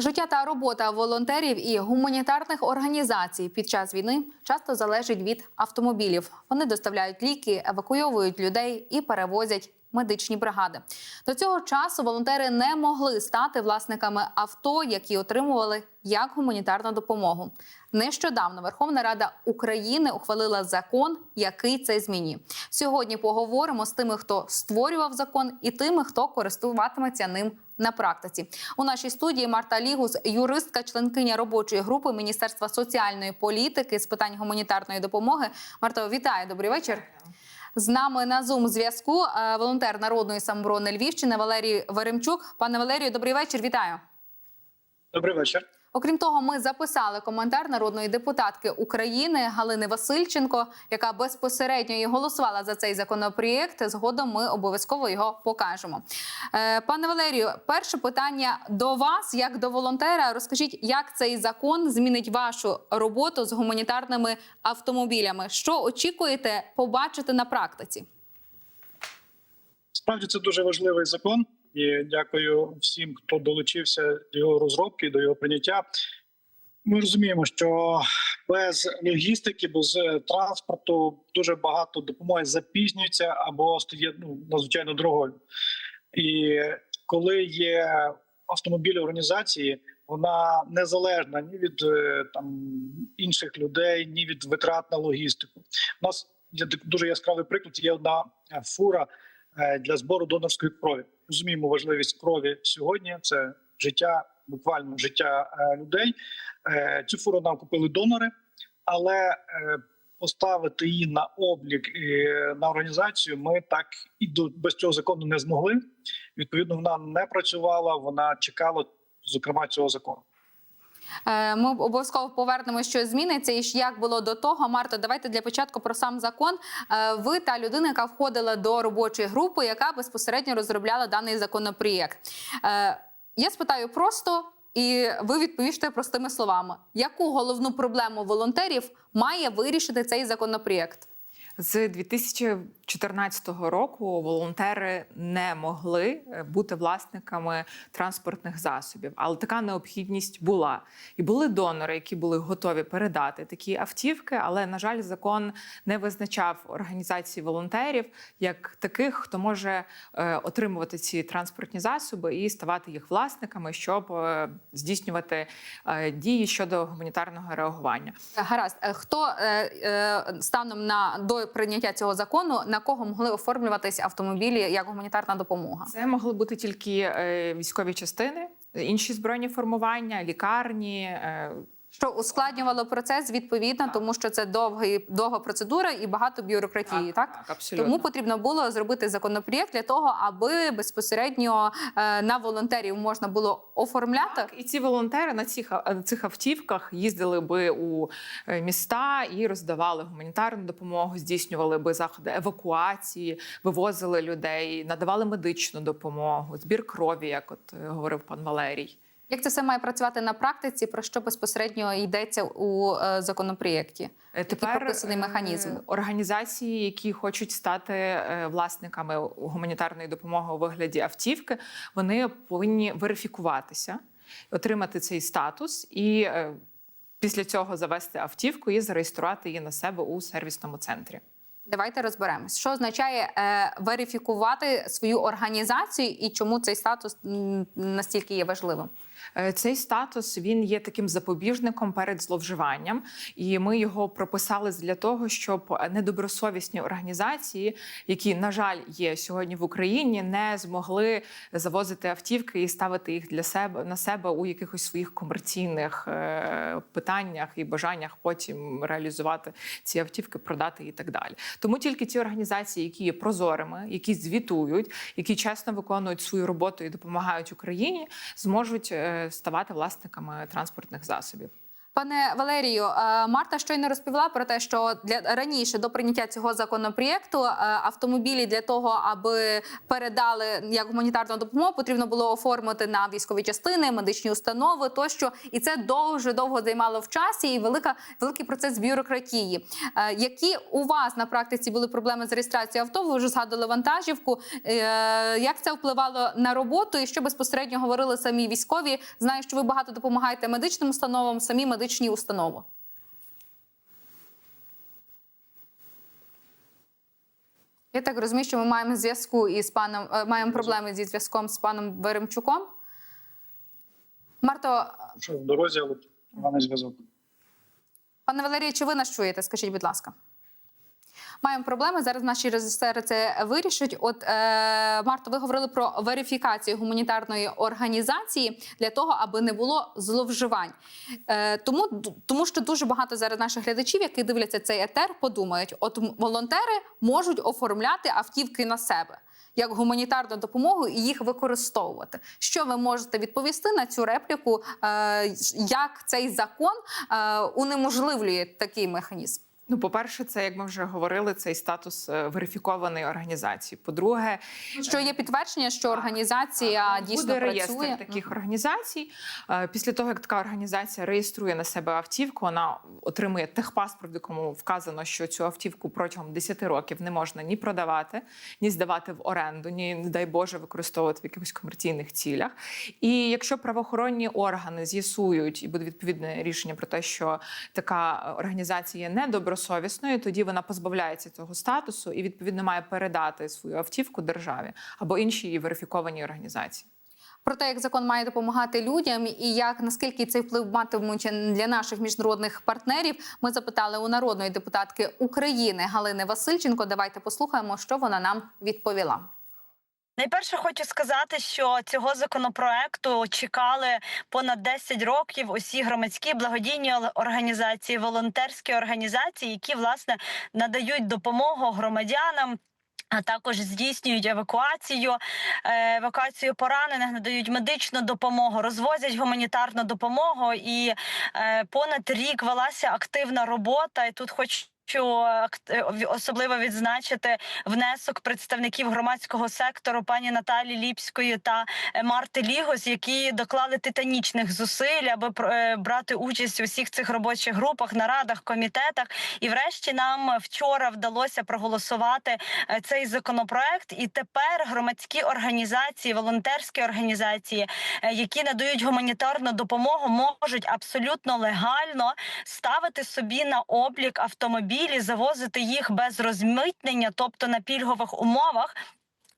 Життя та робота волонтерів і гуманітарних організацій під час війни часто залежить від автомобілів. Вони доставляють ліки, евакуйовують людей і перевозять медичні бригади. До цього часу волонтери не могли стати власниками авто, які отримували як гуманітарну допомогу. Нещодавно Верховна Рада України ухвалила закон, який це змінює. Сьогодні поговоримо з тими, хто створював закон, і тими, хто користуватиметься ним на практиці. У нашій студії Марта Лігус, юристка, членкиня робочої групи Міністерства соціальної політики з питань гуманітарної допомоги. Марто, вітаю, добрий вечір. З нами на зум зв'язку е, волонтер народної самоборони Львівщини Валерій Веремчук. Пане Валерію, добрий вечір. Вітаю. Добрий вечір. Окрім того, ми записали коментар народної депутатки України Галини Васильченко, яка безпосередньо і голосувала за цей законопроєкт. Згодом ми обов'язково його покажемо. Е, Пане Валерію, перше питання до вас, як до волонтера. Розкажіть, як цей закон змінить вашу роботу з гуманітарними автомобілями? Що очікуєте побачити на практиці? Справді це дуже важливий закон. І дякую всім, хто долучився до його розробки, до його прийняття. Ми розуміємо, що без логістики, без транспорту дуже багато допомоги запізнюється або стає ну, надзвичайно дорогою. І коли є автомобіль організації, вона незалежна ні від е, там інших людей, ні від витрат на логістику. У нас є дуже яскравий приклад. Є одна е, фура е, для збору донорської крові. Розуміємо важливість крові сьогодні. Це життя, буквально життя е, людей. Е, Цю фуру нам купили донори, але е, поставити її на облік на організацію ми так і до без цього закону не змогли. Відповідно, вона не працювала, вона чекала, зокрема, цього закону. Е, Ми обов'язково повернемося, що зміниться, і як було до того. Марто, давайте для початку про сам закон. Е, Ви та людина, яка входила до робочої групи, яка безпосередньо розробляла даний законопроєкт. Е, Я спитаю просто, і ви відповісте простими словами: яку головну проблему волонтерів має вирішити цей законопроєкт? З 2014 року волонтери не могли е, бути власниками транспортних засобів, але така необхідність була. І були донори, які були готові передати такі автівки. Але на жаль, закон не визначав організації волонтерів як таких, хто може е, отримувати ці транспортні засоби і ставати їх власниками, щоб е, здійснювати дії щодо гуманітарного реагування. Гаразд, хто станом на до прийняття цього закону на кого могли оформлюватись автомобілі як гуманітарна допомога? Це могли бути тільки е, військові частини, інші збройні формування, лікарні. Е, Що ускладнювало процес відповідно, тому що це довгий довга процедура і багато бюрократії, так, абсолютно. тому потрібно було зробити законопроєкт для того, аби безпосередньо е, на волонтерів можна було оформляти. Так, і ці волонтери на цих, а- цих автівках їздили би у е, міста і роздавали гуманітарну допомогу, здійснювали би заходи евакуації, вивозили людей, надавали медичну допомогу, збір крові, як от е, говорив пан Валерій. Як це все має працювати на практиці? Про що безпосередньо йдеться у е, законопроєкті? Е, прописаний е, механізм? Організації, які хочуть стати власниками гуманітарної допомоги у вигляді автівки, вони повинні верифікуватися, отримати цей статус і після цього завести автівку і зареєструвати її на себе у сервісному центрі. Давайте розберемось, що означає е, верифікувати свою організацію і чому цей статус настільки є важливим. Е, Цей статус він є таким запобіжником перед зловживанням, і ми його прописали для того, щоб недобросовісні організації, які на жаль є сьогодні в Україні, не змогли завозити автівки і ставити їх для себе на себе у якихось своїх комерційних е, питаннях і бажаннях потім реалізувати ці автівки, продати і так далі. Тому тільки ті організації, які є прозорими, які звітують, які чесно виконують свою роботу і допомагають Україні, зможуть е, ставати власниками транспортних засобів. Пане Валерію, е, Марта щойно розповіла про те, що для раніше до прийняття цього законопроєкту е, автомобілі для того, аби передали як гуманітарну допомогу, потрібно було оформити на військові частини, медичні установи тощо, і це дуже довго займало в часі і велика великий процес бюрократії. Е, Які у вас на практиці були проблеми з реєстрацією авто? Ви вже згадували вантажівку. Як це впливало на роботу, і що безпосередньо говорили самі військові? Знаю, що ви багато допомагаєте медичним установам, самі медичні установи. Я так розумію, що ми маємо зв'язку із паном, е, маємо проблеми зі зв'язком з паном Веремчуком. Марто, в дорозі, але поганий зв'язок. Пане Валерію, чи ви нас чуєте? Скажіть, будь ласка. Маємо проблеми. Зараз наші режисери це вирішать. От е, Марто, ви говорили про верифікацію гуманітарної організації для того, аби не було зловживань. Е, тому, тому що дуже багато зараз наших глядачів, які дивляться цей етер, подумають: от волонтери можуть оформляти автівки на себе як гуманітарну допомогу і їх використовувати. Що ви можете відповісти на цю репліку? Е, як цей закон е, унеможливлює такий механізм? Ну, по-перше, це як ми вже говорили, цей статус е, верифікованої організації. По-друге, Що є підтвердження, що організація Буде дійсно реєстр працює таких організацій. Е, Після того, як така організація реєструє на себе автівку, вона отримує техпаспорт, в якому вказано, що цю автівку протягом 10 років не можна ні продавати, ні здавати в оренду, ні, не дай Боже, використовувати в якихось комерційних цілях. І якщо правоохоронні органи з'ясують і буде відповідне рішення про те, що така організація є недобросовісною, тоді вона позбавляється цього статусу і відповідно має передати свою автівку державі або іншій верифікованій організації. про те, як закон має допомагати людям, і як наскільки цей вплив матимуть для наших міжнародних партнерів. Ми запитали у народної депутатки України Галини Васильченко. Давайте послухаємо, що вона нам відповіла. Найперше хочу сказати, що цього законопроекту чекали понад 10 років усі громадські благодійні організації, волонтерські організації, які власне надають допомогу громадянам. А також здійснюють евакуацію, е, евакуацію поранених, надають медичну допомогу, розвозять гуманітарну допомогу. І е, понад рік велася активна робота. І тут хочу акт- е, особливо відзначити внесок представників громадського сектору пані Наталі Ліпської та е, Марти Лігос, які доклали титанічних зусиль, аби е, брати участь у всіх цих робочих групах, нарадах, комітетах. І, врешті, нам вчора вдалося проголосувати цей законопроект. І тепер громадські організації, волонтерські організації, які надають гуманітарну допомогу, можуть абсолютно легально ставити собі на облік автомобілі, завозити їх без розмитнення, тобто на пільгових умовах.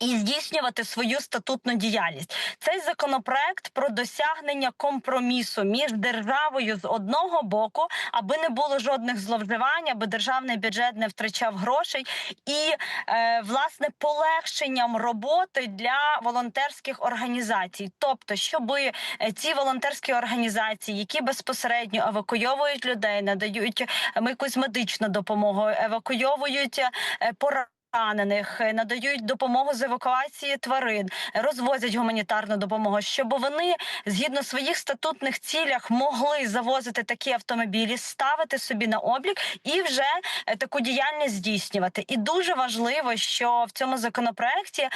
І здійснювати свою статутну діяльність. Цей законопроект про досягнення компромісу між державою з одного боку, аби не було жодних зловживань, аби державний бюджет не втрачав грошей, і е, власне полегшенням роботи для волонтерських організацій. Тобто, щоб ці волонтерські організації, які безпосередньо евакуйовують людей, надають ем, якусь медичну допомогу, евакуйовують е, пора. Поранених е, надають допомогу з евакуації тварин, розвозять гуманітарну допомогу, щоб вони згідно своїх статутних цілях могли завозити такі автомобілі, ставити собі на облік і вже е, таку діяльність здійснювати. І дуже важливо, що в цьому законопроекті е,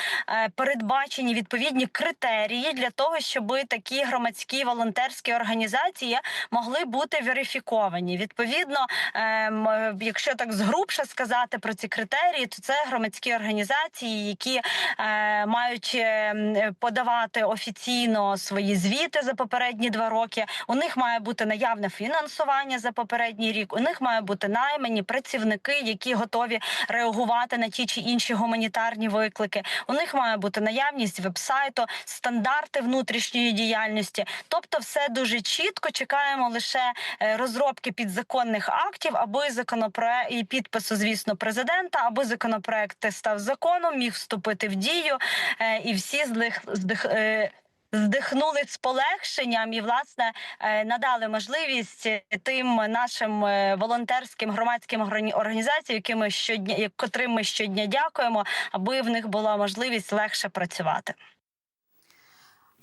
передбачені відповідні критерії для того, щоб такі громадські волонтерські організації могли бути верифіковані. Відповідно, ем, якщо так згрубше сказати про ці критерії, то це громадські організації, які е, мають е, подавати офіційно свої звіти за попередні два роки. У них має бути наявне фінансування за попередній рік. У них має бути наймані працівники, які готові реагувати на ті чи інші гуманітарні виклики. У них має бути наявність вебсайту, стандарти внутрішньої діяльності. Тобто, все дуже чітко. Чекаємо лише е, розробки підзаконних актів, аби законопроект і підпису, звісно, президента, аби законопроект став законом, міг вступити в дію, е, і всі здих, здих, е, Здихнули з полегшенням і власне е, надали можливість тим нашим волонтерським громадським органі- організаціям, яким ми щодня, котрим ми щодня дякуємо, аби в них була можливість легше працювати.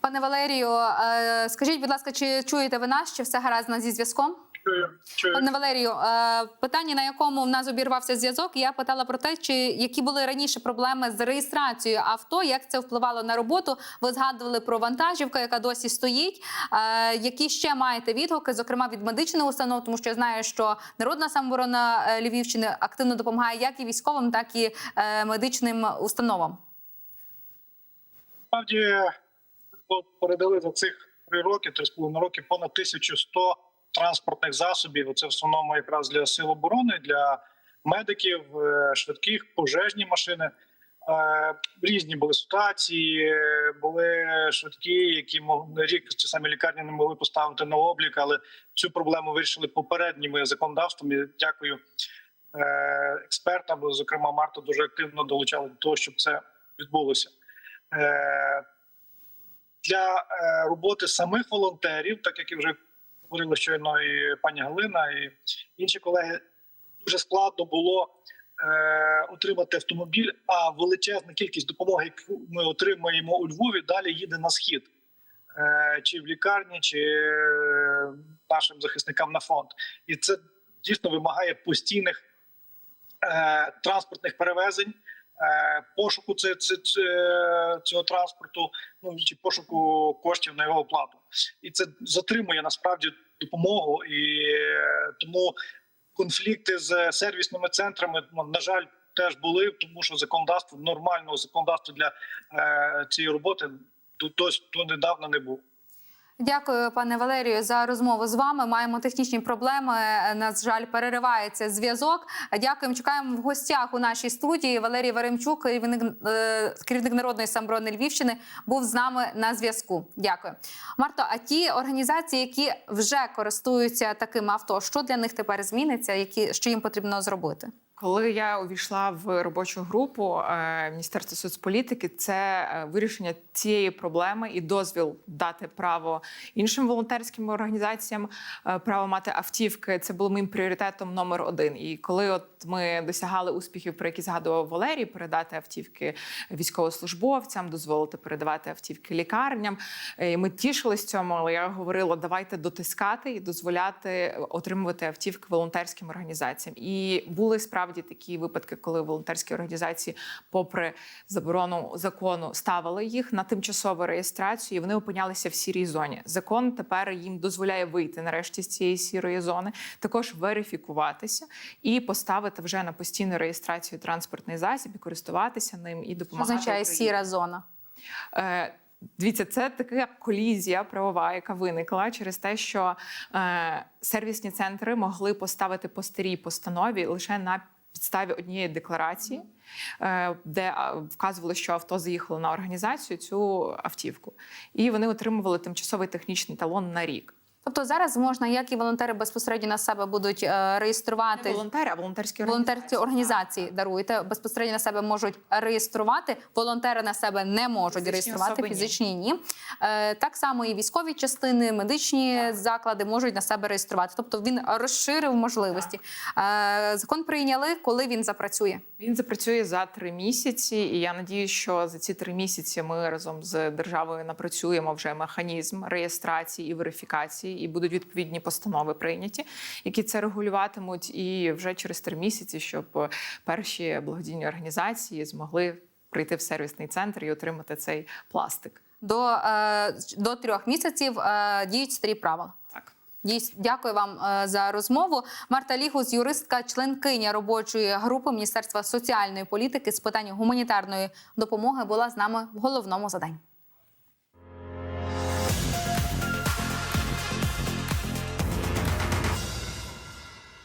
Пане Валерію, скажіть, будь ласка, чи чуєте ви нас? Чи все гаразд зі зв'язком? Чую, чую. Пане Валерію, е, питання, на якому в нас обірвався зв'язок, я питала про те, чи які були раніше проблеми з реєстрацією авто, як це впливало на роботу. Ви згадували про вантажівку, яка досі стоїть. Е, Які ще маєте відгуки, зокрема від медичних установ, тому що я знаю, що народна самооборона е, Львівщини активно допомагає як і військовим, так і медичним установам. Насправді передали за цих три роки, три з половиною роки, понад 1100 транспортних засобів. Це в основному якраз для сил оборони, для медиків, е, швидких, пожежні машини. Е, Різні були ситуації, були швидкі, які рік ці самі лікарні не могли поставити на облік, але цю проблему вирішили попередніми законодавством. І дякую е, експертам, зокрема, Марта дуже активно долучала до того, щоб це відбулося. Для роботи самих волонтерів, так як і вже говорили щойно і пані Галина, і інші колеги, дуже складно було е, отримати автомобіль. А величезна кількість допомоги, яку ми отримуємо у Львові, далі їде на схід. Е, чи в лікарні, чи е, нашим захисникам на фронт, і це дійсно вимагає постійних е, транспортних перевезень, е, пошуку це, цього транспорту, ну чи пошуку коштів на його оплату, і це затримує насправді допомогу, і е, тому конфлікти з сервісними центрами ну, на жаль теж були, тому що законодавство нормального законодавства для е, цієї роботи до, до, недавно не було. Дякую, пане Валерію, за розмову з вами. Маємо технічні проблеми. На жаль, переривається зв'язок. Дякуємо. Чекаємо в гостях у нашій студії. Валерій Веремчук, керівник, е, керівник народної самоборони Львівщини, був з нами на зв'язку. Дякую, Марто. А ті організації, які вже користуються таким авто, що для них тепер зміниться? Які що їм потрібно зробити? Коли я увійшла в робочу групу е, Міністерства соцполітики, це е, вирішення цієї проблеми і дозвіл дати право іншим волонтерським організаціям е, право мати автівки. Це було моїм пріоритетом номер один. І коли от ми досягали успіхів, про які згадував Валерій, передати автівки військовослужбовцям, дозволити передавати автівки лікарням. і Ми тішились цьому, але я говорила, давайте дотискати і дозволяти отримувати автівки волонтерським організаціям. І були справді такі випадки, коли волонтерські організації, попри заборону закону, ставили їх на тимчасову реєстрацію, і вони опинялися в сірій зоні. Закон тепер їм дозволяє вийти нарешті з цієї сірої зони, також верифікуватися і поставити вже на постійну реєстрацію транспортний засіб і користуватися ним і Що допомагати. означає Україні. сіра зона? Е, Дивіться, це така колізія правова, яка виникла через те, що е, сервісні центри могли поставити по старій постанові лише на підставі однієї декларації, е, де вказували, що авто заїхало на організацію цю автівку, і вони отримували тимчасовий технічний талон на рік. Тобто зараз можна, як і волонтери безпосередньо на себе будуть е, реєструвати Не волонтери, а волонтерські волонтерські організації даруйте безпосередньо на себе можуть реєструвати. Волонтери на себе не можуть Фізичні реєструвати. особи. Фізичні ні. Е, так само і військові частини, медичні заклади можуть на себе реєструвати. Тобто він розширив можливості. Е, закон прийняли, коли він запрацює. Він запрацює за три місяці, і я надію, що за ці три місяці ми разом з державою напрацюємо вже механізм реєстрації і верифікації, і будуть відповідні постанови прийняті, які це регулюватимуть. І вже через три місяці, щоб перші благодійні організації змогли прийти в сервісний центр і отримати цей пластик. До, е, до трьох місяців е, діють старі правила. Так. Дякую вам е, за розмову. Марта Лігус, юристка, членкиня робочої групи Міністерства соціальної політики з питань гуманітарної допомоги, була з нами в головному заданні.